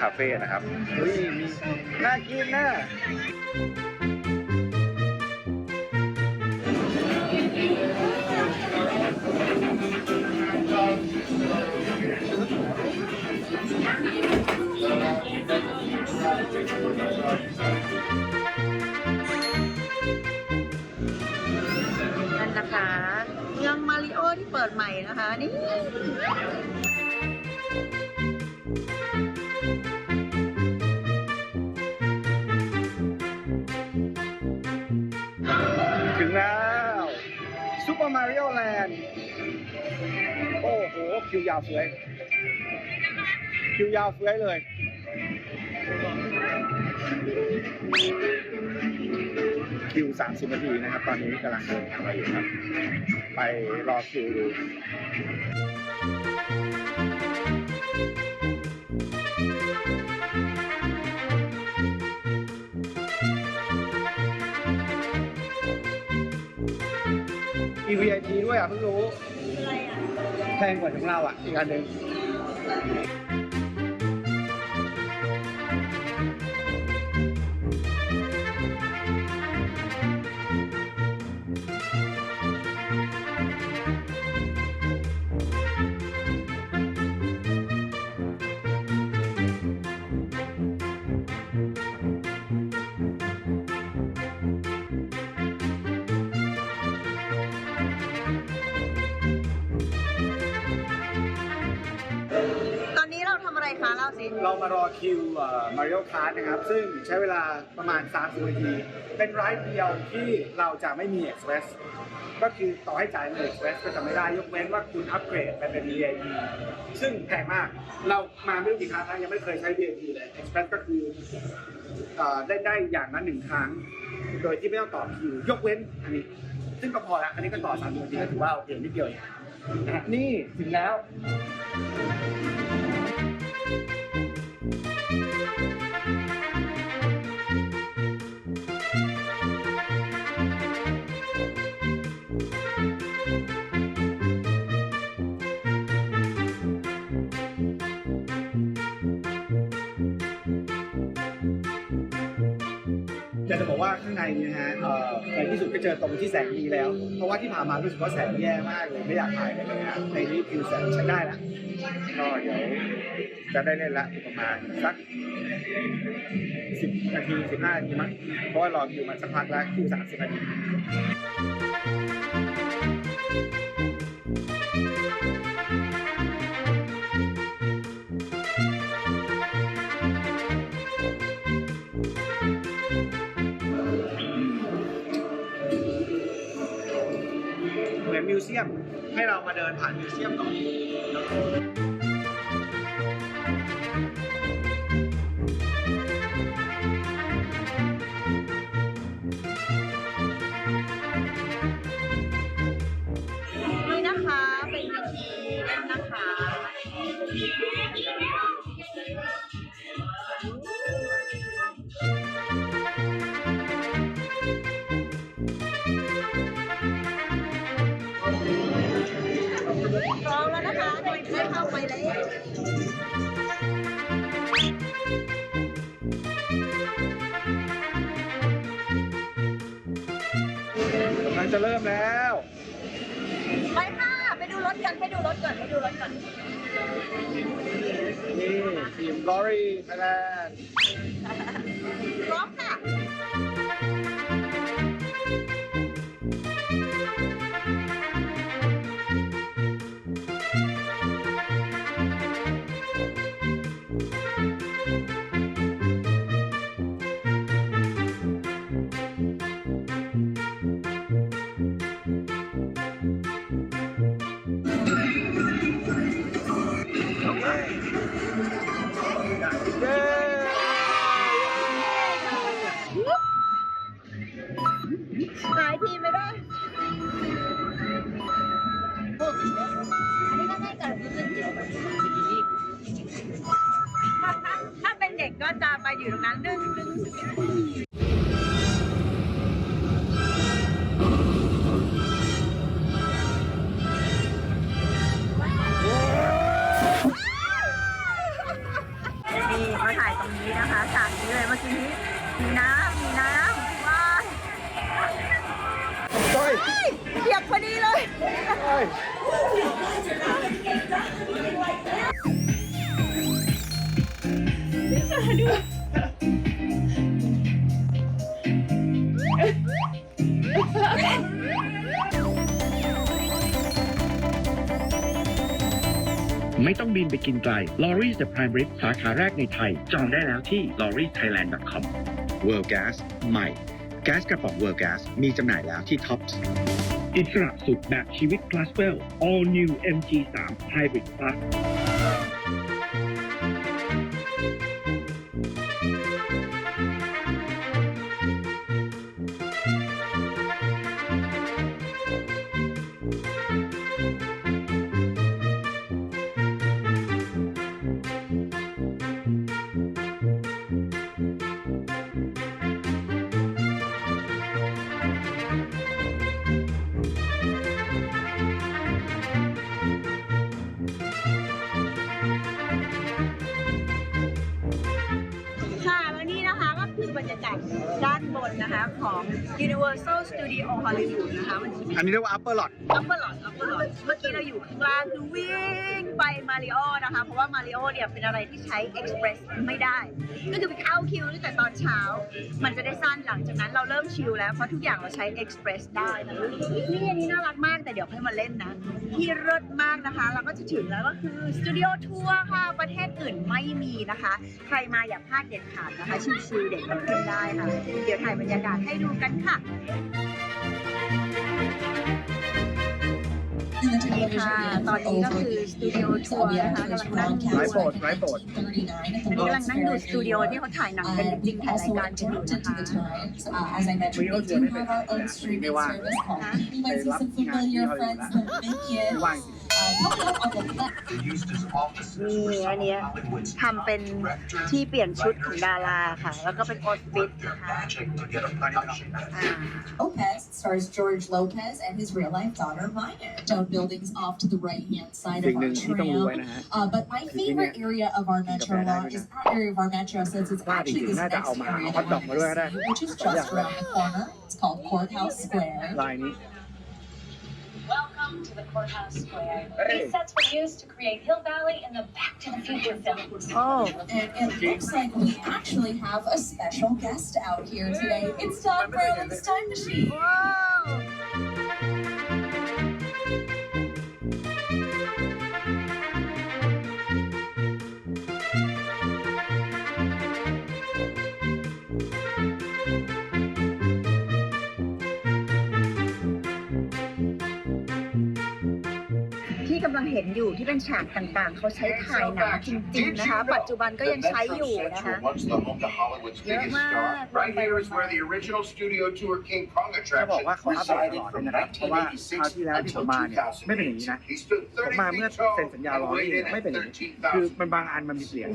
คาเฟ่นะครับเฮ้ยมีน่ากินน่ะนั่นนะคะเมืองมาริโอที่เปิดใหม่นะคะนี่ ถึงแล้วซูเปอร์มาริโอแลนด์โอ้โห คิวยาวเฟ้ยคิวยาวเฟ้ยเลยคิว 30 นาทีนะครับ ตอนนี้กำลังเดินทางมาอยู่ครับ ไปรอคิวดู มี VIP ด้วยอะเพิ่งรู้ แพงกว่าของเราอะอีกอันหนึ่ง เล่าสิเรามารอคิวมาริโอคาร์นะครับ ซึ่งใช้เวลาประมาณ 30นาที เป็นไรด์เดียวที่เราจะไม่มี Express ก็คือต่อให้จ่ายเงิน Express ก็จะไม่ได้ยกเว้นว่าคุณอัปเกรดไปเป็น VIP ซึ่งแพงมาก เรามาไม่รู้กี่ครั้งแล้วยังไม่เคยใช้ VIP เลย Express ก็คือได้ได้อย่างนั้นหนึ่งครั้ง โดยที่ไม่ต้องต่อคิวยกเว้นอันนี้ ซึ่งก็พอล้วอันนี้ก็ต่อ30นาทีก็ถือว่าโอเคนิดเดียวเองนี่ถึงแล้วอย ว่าข้างในเนี่ยฮะในที่สุดก็เจอตรงที่แสงดีแล้ว เพราะว่าที่ผ่านมารู้สึกว่าแสงแย่มากเลยไม่อยากถ่ายเลยนะในนี้คือแสงใช้ได้แล้วก็เดี๋ยวจะได้เล่นละประมาณสักสิบนาทีสิบห้านาทีมั้งเพราะว่ารอคิวมาสักพักแล้วคิวสามสิบนาที วเซียม ให้เรามาเดินผ่านมิวเซียมตรงนี้ เริ่มแล้วไปค่ะไปดูรถกันไปดูรถก่อนไปดูรถก่อนนี่ทีมลอรี่ไทยแลน ไม่ต้องบินไปกินไกล l o r i s The Prime Rib สาขาแรกในไทย จองได้แล้วที่ l o r i s t h a i l a n d c o m World Gas ใหม่ แก๊สกระป๋อง World Gas มีจำหน่ายแล้วที่ Tops อิสระสุดแบบชีวิต Classwell All New MG3 Hybrid Plus Universal Studio Hollywood นะคะมันจะมีอันนี้เรียกว่า upper lot อัปเปอร์หลอดอัปเปอร์หลอดเมื่อกี้เราอยู่ข้างล่างคือวิ่งไป มาริโอนะคะเพราะว่ามาริโอเนี่ยเป็นอะไรที่ใช้เอ็กซ์เพรสไม่ได้ ก็คือไปเข้าคิวตั้งแต่ตอนเช้า มันจะได้สั้นหลังจากนั้นเราเริ่มชิลแล้ว เพราะทุกอย่างเราใช้เอ็กซ์เพรสได้นะนี่อันนี้น่ารักมากแต่เดี๋ยวค่อยมาเล่นนะที่เลิศมากนะคะ เราก็จะถึงแล้วก็คือสตูดิโอทัวร์ค่ะประเทศอื่นไม่มีนะคะ ใครมาอย่าพลาดเด็ดขาดนะคะชิลๆเด็กมันขึ้นได้ค่ะ เดี๋ยวถ่ายบรรยากาศให้ดูกันค่ะ นี่ค่ะ ตอนนี้ก็คือสตูดิโอทัวร์นะคะกำลังนั่งดูไร้โบสถ์ไร้โบสถ์อันนี้กำลังนั่งดูสตูดิโอที่เขาถ่ายหนังกันจริงๆถ่ายรายการกันอยู่นะคะ Uh, as I mentioned, we do have our own streaming service called You might see some familiar friends, the ไม่ Minions, ว่าง uh, coming up on the left. นี่อันเนี้ยทำเป็นที่เปลี่ยนชุดของดาราค่ะ แล้วก็เป็นออฟฟิศนะคะ อ่า Lopez stars George Lopez and his real life daughter Maya. Stone buildings off to the right hand side สิ่ง of หนึ่ง our ที่ต้องรู้ไว้ tram. นะฮะ Uh, but my favorite area of our metro law is that area of our metro since it's ว่าจ actually ริง this ๆน่าจะ next เอามา area เอาฮอต that ดอกมาด้วยก็ได้ we're which is just around the corner. It's called Courthouse Square. on to the courthouse square. Hey. These sets were used to create Hill Valley in the Back to the Future film. Oh. And it looks like we actually have a special guest out here today. It's Don Berlin's Time Machine. Whoa. ที่กำลังเห็นอยู่ที่เป็นฉากต่างๆ เขาใช้ถ่ายหนังจริงๆนะคะ ปัจจุบันก็ยังใช้อยู่นะคะ Once the home to Hollywood's Yeah, biggest man. star. Right here is where the original Studio Tour King Kong จะบอก attraction ว่าเขาอัปเดตตล resided อดเลย from นะครับเพราะว่าคราวที่แล้วที่ผม1986มา until เนี่ยไม่เป็นอย่างนี้นะ 2006. He stood ผมมา30เมื่อ feet tall เซ็นสัญญา and รอนี่ weighed in ไม่เป็น at อย่างนี้คือ13,000มันบางอันมันมีเปลี่ยน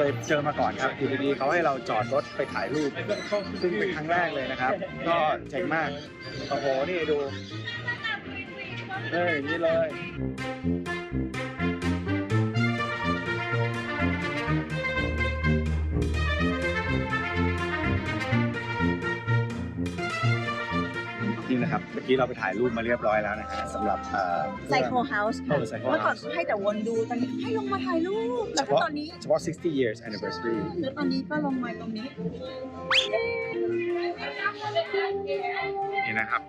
เคยเจอมาก่อนครับอยู่ดีๆเขาให้เราจอดรถไปถ่ายรูป ซึ่งเป็นครั้งแรกเลยนะครับ ก็เจ๋งมาก โอ้โห นี่ดูเฮ้ยอย่างนี้เลย กี้เราไปถ่ายรูปมาเรียบร้อยแล้วนะฮะสำหรับเอ่อไซโคเฮาส์เออ Psycho เมื่อก่อน House เขาให้แต่วนดูตอนนี้ให้ลงมาถ่ายรูปแล้วก็ตอนนี้เฉพาะ 60 years anniversary แล้วตอนนี้ก็ลงมาตรงนี้ นี่นะครับ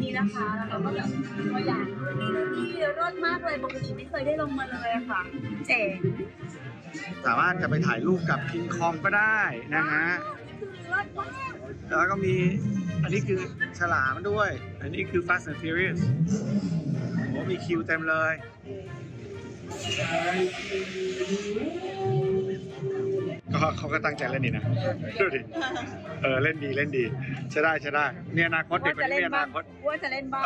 นี่นะคะแล้วเราก็แบบตัวอย่างนี่นี่รถมากเลยปกติไม่เคยได้ลงมาเลยอะค่ะ เจ๋ง สามารถจะไปถ่ายรูปกับคิงคองก็ได้นะฮะรถมากแล้วก็มีอันนี้คือฉลามด้วย อันนี้คือ Fast and Furious โอ้มีคิวเต็มเลยก็เขาก็ตั้งใจเล่นดีนะดูดิเออเล่นดีเล่นดีใช่ได้ใช่ได้มีอนาคตเด็กว่าคนจะนี้เล่นมีอบ้านาคตว่าจะเล่นบ้าง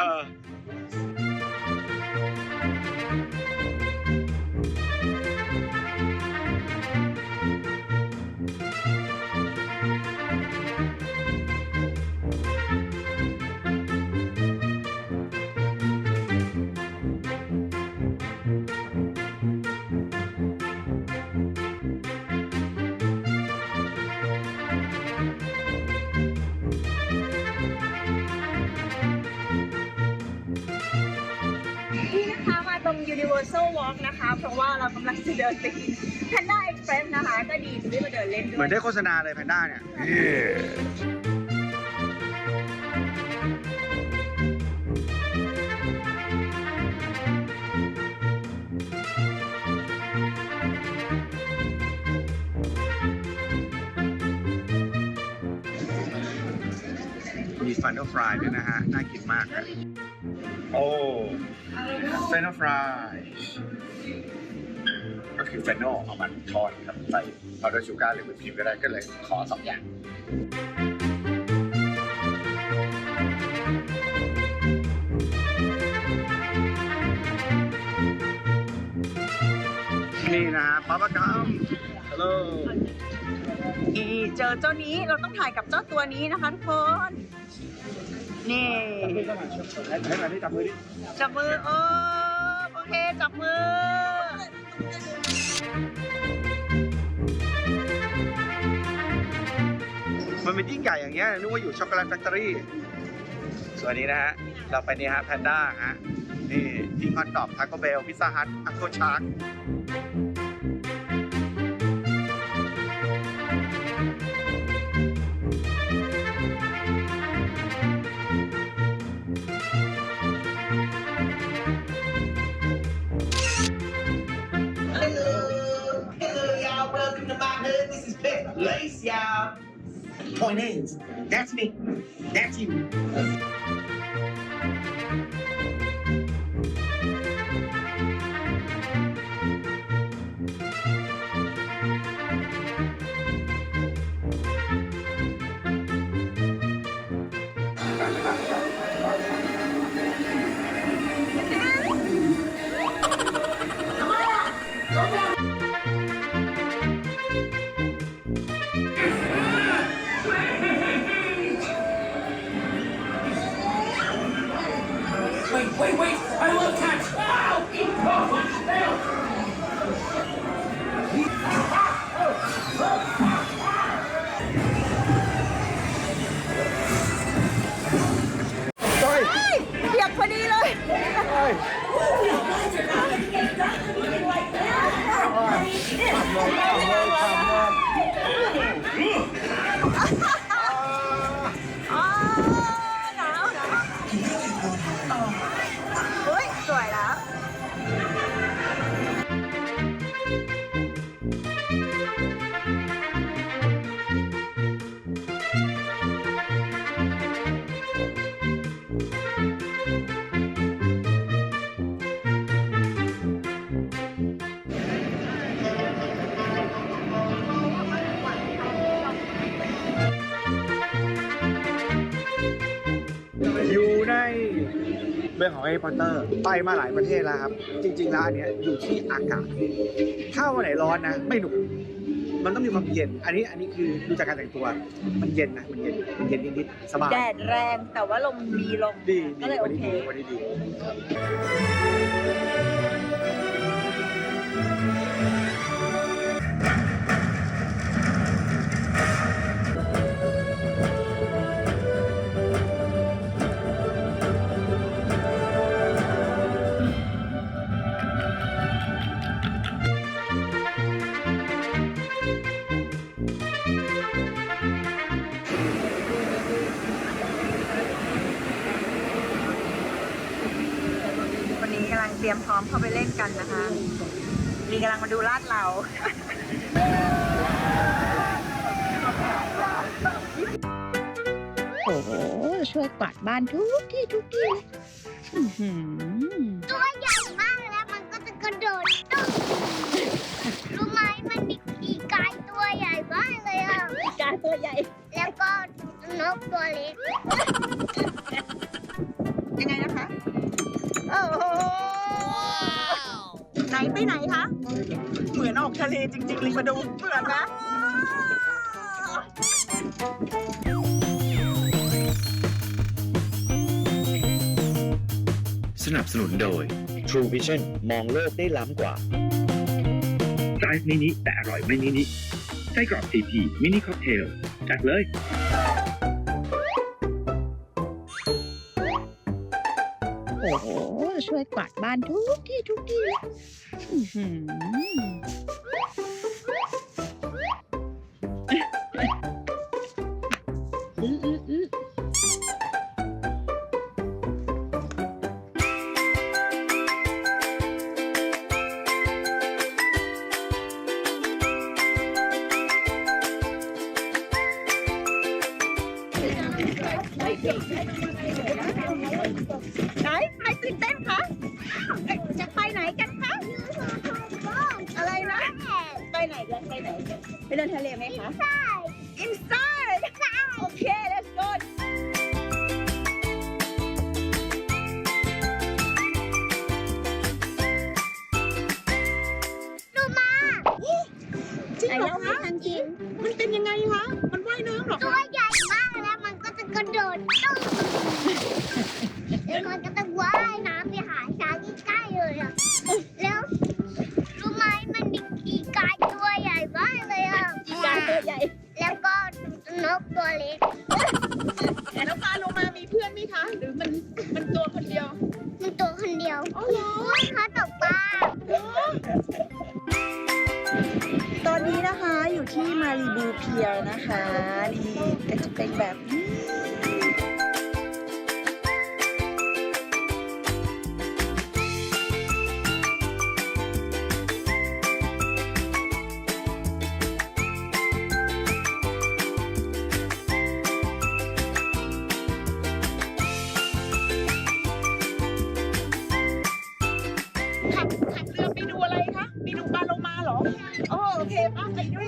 Universal Walk นะคะ เพราะว่าเรากำลังจะเดินไปกิน Panda Express นะคะ ก็ดีจะได้มาเดินเล่นด้เหมืวอยนได้โฆษณาเลยแพนด้าเนี่ย มีฟันเดอร์ฟรายด้วยนะฮะ น่ากินมากนะโอ้ เฟนฟรายก็คือเฟนโนเอามันทอดกับใส่พาวเดอร์ชูการ์หรือวิปครีมก็ได้ก็เลยขอสองอย่างนี่นะป๊าปะกัมฮัลโหลอีเจอเจ้านี้เราต้องถ่ายกับเจ้าตัวนี้นะคะทุกคน นี่ให้มาที่จับมือดิ จับมือโอ้โอเค จับมือ มันเป็นยิ่งใหญ่อย่างเงี้ยนึกว่าอยู่ช็อกโกแลตแฟคทอรี่ ส่วนนี้นะฮะ เราไปนี่ฮะแพนด้าฮะ นี่พิงคอนดอกทาโกเบลพิซซ่าฮัทอัคโคชาร์ก point is, that's me. That's you. Wait, wait, I love cats. รื่องของ Harry Potter ไปมาหลายประเทศแล้วครับ จริง ๆ แล้วอันเนี้ยอยู่ที่อากาศ ถ้าวันไหนร้อนนะ ไม่หนุก มันต้องมีความเย็น อันนี้อันนี้คือดูจากการแต่งตัว มันเย็นนะ มันเย็น มันเย็นนิดๆสบาย แดดแรงแต่ว่าลมมีลมดีก็ดีเลยโอวันนี้เค ดีวันนี้ดี พร้อมเข้าไปเล่นกันนะคะมีกำลังมาดูลาดเราโอ้โหช่วยกวาดบ้านทุกที่ทุกที่ะเลีจริงๆลิงมาดูเผื่อนะสนับสนุนโดย True Vision มองโลกได้ล้ำกว่า ไซส์มินิแต่อร่อยไม่มินิไส้กรอกซีพีมินิคอกเทลจัดเลย โอ้โหช่วยกวาดบ้านทุกที่ทุกที่อื้อหือ live off the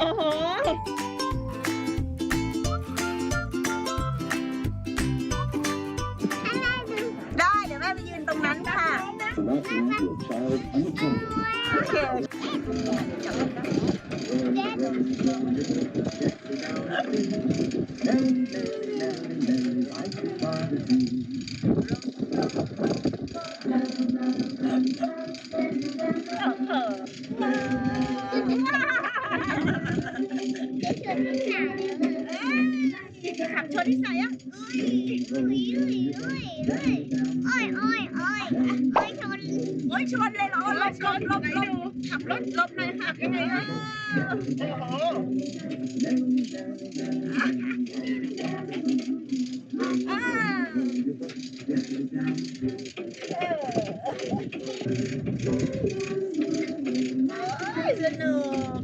Uh-huh. อ้อยอ้อยอ้อยอ้ยชนโอ้ยชนเลยเหรอรถชนรถรถขับรถลบเลยค่ะยังไงโอ้โหอ้าวโอ้ย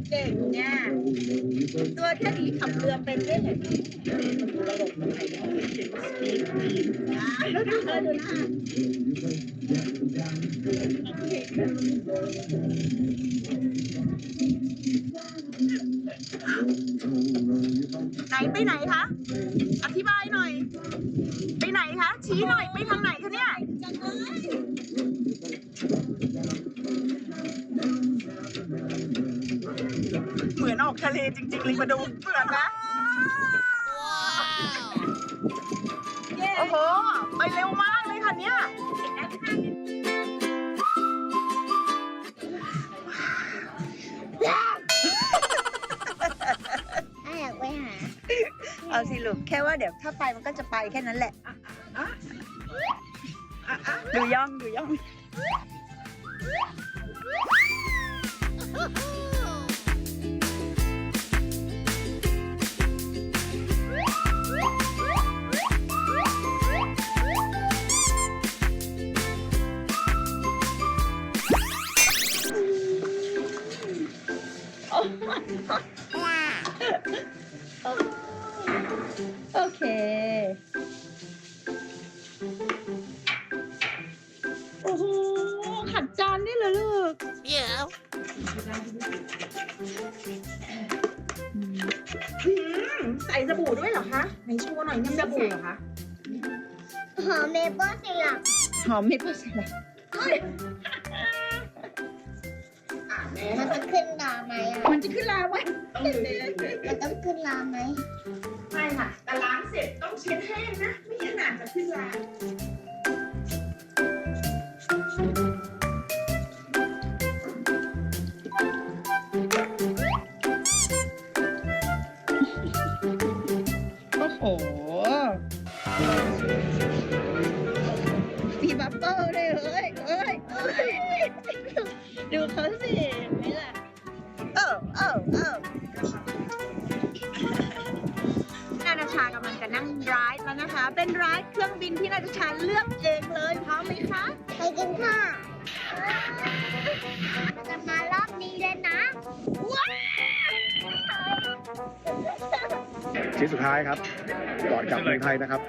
เก่งเนี่ยตัวแค่นี้ขับเรือเป็นได้เหรอ อ่าแล้วดูเธอดูน้าไหนไปไหนคะ อธิบายหน่อย ไปไหนคะ ชี้หน่อยไปทางไหนคะเนี่ยเหมือนออกทะเลจริงๆเลยมาดูเหมือนนะ ถ้าไปมันก็จะไปแค่นั้นแหละ มไม่พอใส่ละมันจะขึ้นราไหมอะ มันจะขึ้นลาไหมมันต้องขึ้นราไหมไม่ค่ะแต่ล้างเสร็จต้องเช็ดแห้งนะ ไม่งั้นอาจจะขึ้นลา ท้ายคนกลับเมืองไทยนะครับ